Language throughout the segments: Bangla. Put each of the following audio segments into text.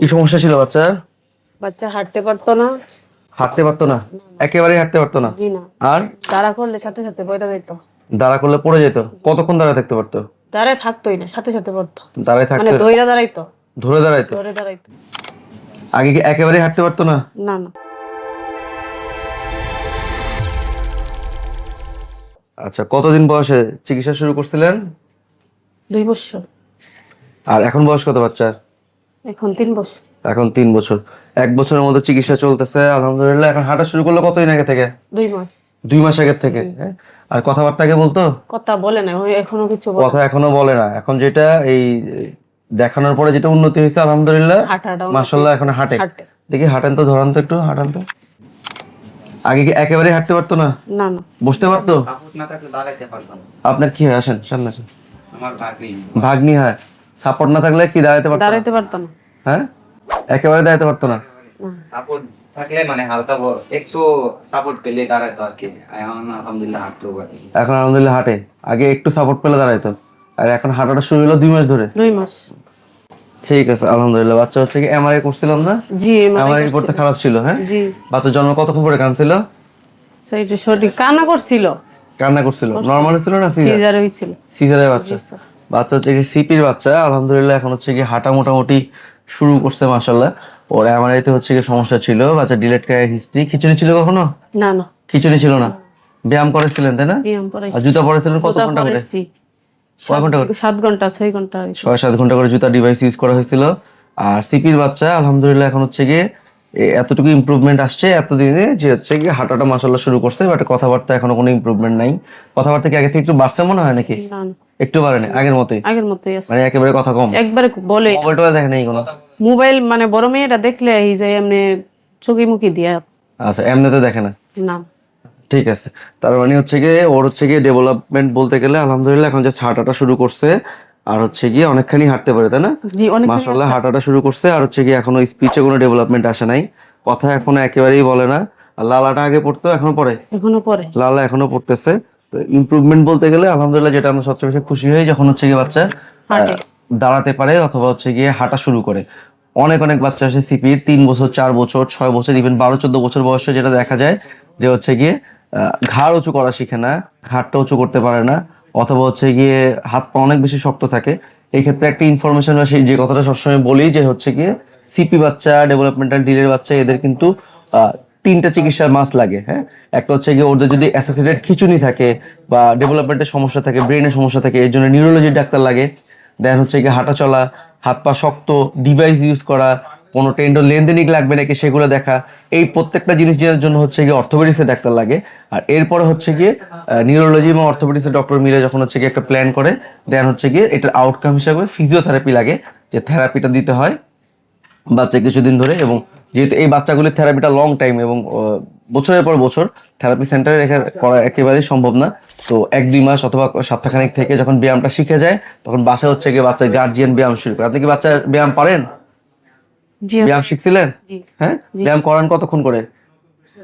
কি সমস্যা ছিল বাচ্চার বাচ্চা হাঁটতে পারতো না। হাঁটতে পারতো না? একেবারেই হাঁটতে পারতো না? জি না। আর? দাঁড়া করলে সাথে সাথে বইটা যেত দাঁড়া করলে পড়ে যেত? কতক্ষণ দাঁড়া থাকতে পারতো? দাঁড়ায় থাকতোই না সাথে সাথে পড়তো। দাঁড়ায় থাকতো মানে দইরা দাঁড়াইতো। ধরে দাঁড়াইতো? ধরে দাঁড়াইতো। আগে কি একেবারে হাঁটতে পারতো না? না না। আচ্ছা কতদিন বয়সে চিকিৎসা শুরু করছিলেন? দুই বছর। আর এখন বয়স কত বাচ্চার? এখন তিন বছর। এখন তিন বছর। এক বছরের মধ্যে চিকিৎসা চলতেছে আলহামদুলিল্লাহ। এখন হাঁটা শুরু করল কতদিন আগে থেকে? দুই মাস। দুই মাস আগের থেকে হ্যাঁ? আর কথাবার্তা আগে বলতো? কথা বলে না ওই এখনও কিছু বলে কথা এখনও বলে না। এখন যেটা এই দেখানোর পরে যেটা উন্নতি হয়েছে আলহামদুলিল্লাহ। হাঁটাটাও এখন হাঁটে। হাঁটে। দেখি হাঁটেন তো ধরান তো একটু হাঁটান তো। আগে কি একেবারে হাঁটতে পারতো না? না না। বসতে পারতো। আপনার কি হয়? আসেন সামনে আসেন। আমার ভাগ্নি। ভাগ্নি হয়? সাপোর্ট না থাকলে কি দাঁড়াতে পারতো না? দাঁড়াইতে পারতো না। হ্যাঁ? একেবারে দাঁড়াতে পারতো না। সাপোর্ট থাকলে মানে হালকা একটু সাপোর্ট পেলে দাঁড়াইতো আর কি। এখন আলহামদুলিল্লাহ হাঁটতেও পারি এখন আলহামদুলিল্লাহ হাঁটে। আগে একটু সাপোর্ট পেলে দাঁড়াইতো। আর এখন হাঁটাটা শুরু হলো দুই মাস ধরে। দুই মাস। ঠিক আছে আলহামদুলিল্লাহ। বাচ্চা হচ্ছে কি এমআরআই করছিলাম না? জি এমআরআই রিপোর্টটা খারাপ ছিল হ্যাঁ? জি। বাচ্চা জন্ম কতক্ষণ পরে কাঁদছিল সেইটা সঠিক। কান্না করছিল। কান্না করছিল। নরমাল ছিল না সিজার সিজার? হয়েছিল। সিজারের বাচ্চা। বাচ্চা হচ্ছে কি সিপির বাচ্চা আলহামদুলিল্লাহ এখন হচ্ছে কি হাঁটা মোটামুটি শুরু করছে মাসাল্লাহ ওর এমআরআইতে হচ্ছে কি সমস্যা ছিল বাচ্চা ডিলেট ক্রায়ের হিস্ট্রি খিচুড়ি ছিল কখনো? না না। খিচুড়ি ছিল না? ব্যায়াম করেছিলেন তাই না? ব্যায়াম পরে আর জুতা পরেছিলেন কত ঘণ্টা করে? কয় ঘণ্টা করে? সাত ঘণ্টা ছয় ঘণ্টা। ছয় সাত ঘণ্টা করে জুতা ডিভাইস ইউজ করা হয়েছিল। আর সিপির বাচ্চা আলহামদুলিল্লাহ এখন হচ্ছে গিয়ে এতটুকু ইমপ্রুভমেন্ট আসছে এতদিনে যে হচ্ছে গিয়ে হাঁটাটা মাসাল্লাহ শুরু করছে বাট কথাবার্তা এখনও কোনো ইমপ্রুভমেন্ট নাই। কথাবার্তা কি আগে থেকে একটু বাড়ছে মনে হয় নাকি? না না। আগের মতোই? আগের মতোই আছে। মানে একেবারে কথা কম। একবারে বলে মোবাইল টোবাইল দেখে নেই কোনো। মোবাইল মানে বড় মেয়েটা দেখলে এই যে এমনি চোখে মুখি দিয়া। আচ্ছা এমনিতে দেখে না? না। ঠিক আছে। তার মানে হচ্ছে গিয়ে ওর হচ্ছে গিয়ে ডেভেলপমেন্ট বলতে গেলে আলহামদুলিল্লাহ এখন যে হাঁটাটা শুরু করছে। আর হচ্ছে গিয়ে অনেকখানি হাঁটতে পারে তাই না? মাসাল্লাহ হাঁটাটা শুরু করছে আর হচ্ছে গিয়ে এখনও স্পিচে কোনো ডেভেলপমেন্ট আসে নাই। কথা এখনও একেবারেই বলে না। আর লালাটা আগে পড়তো এখনও পড়ে? এখনও পরে লালা এখনও পড়তেছে। তো ইমপ্রুভমেন্ট বলতে গেলে আলহামদুলিল্লাহ যেটা আমরা সবচেয়ে বেশি খুশি হই যখন হচ্ছে গিয়ে বাচ্চা দাঁড়াতে পারে অথবা হচ্ছে গিয়ে হাঁটা শুরু করে। অনেক অনেক বাচ্চা আসে সিপি তিন বছর চার বছর ছয় বছর ইভেন বারো চোদ্দ বছর বয়সে যেটা দেখা যায় যে হচ্ছে গিয়ে ঘাড় উঁচু করা শিখে না ঘাড়টা উঁচু করতে পারে না। অথবা হচ্ছে গিয়ে হাত পা অনেক বেশি শক্ত থাকে এই ক্ষেত্রে একটা ইনফরমেশন সেই যে কথাটা সবসময় বলি, যে হচ্ছে গিয়ে সিপি বাচ্চা ডেভেলপমেন্টাল ডিলের বাচ্চা, এদের কিন্তু তিনটা চিকিৎসার মাস লাগে হ্যাঁ? একটা হচ্ছে গিয়ে ওদের যদি অ্যাসোসিয়েটেড খিচুনি থাকে বা ডেভেলপমেন্টের সমস্যা থাকে ব্রেনের সমস্যা থাকে, এর জন্য নিউরোলজির ডাক্তার লাগে দেন হচ্ছে গিয়ে হাঁটা চলা, হাত পা শক্ত ডিভাইস ইউজ করা কোনো টেন্ডর লেনদেনিক লাগবে নাকি সেগুলো দেখা। এই প্রত্যেকটা জিনিসের জন্য হচ্ছে গিয়ে অর্থোপেডিক্সের ডাক্তার লাগে। আর এরপরে হচ্ছে গিয়ে নিউরোলজি এবং অর্থোপেডিক্সের ডক্টর মিলে যখন হচ্ছে গিয়ে একটা প্ল্যান করে দেন হচ্ছে গিয়ে এটার আউটকাম হিসাবে ফিজিওথেরাপি লাগে, যে থেরাপিটা দিতে হয় বাচ্চা কিছুদিন ধরে এবং যেহেতু এই বাচ্চাগুলির থেরাপিটা লং টাইম এবং বছরের পর বছর থেরাপি সেন্টারে রেখে করা একেবারেই সম্ভব না। তো এক, দুই মাস অথবা সপ্তাহখানেক থেকে যখন ব্যায়ামটা শিখে যায়, তখন বাসায় হচ্ছে গিয়ে বাচ্চার গার্জিয়ান ব্যায়াম শুরু করে। আপনি কি বাচ্চা ব্যায়াম পারেন? ব্যায়াম শিখছিলেন? হ্যাঁ? ব্যায়াম করান কতক্ষণ করে?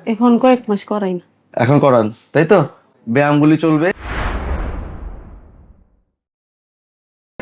এখন কয়েক মাস করাই না। এখন করান তাই তো? ব্যায়ামগুলি চলবে।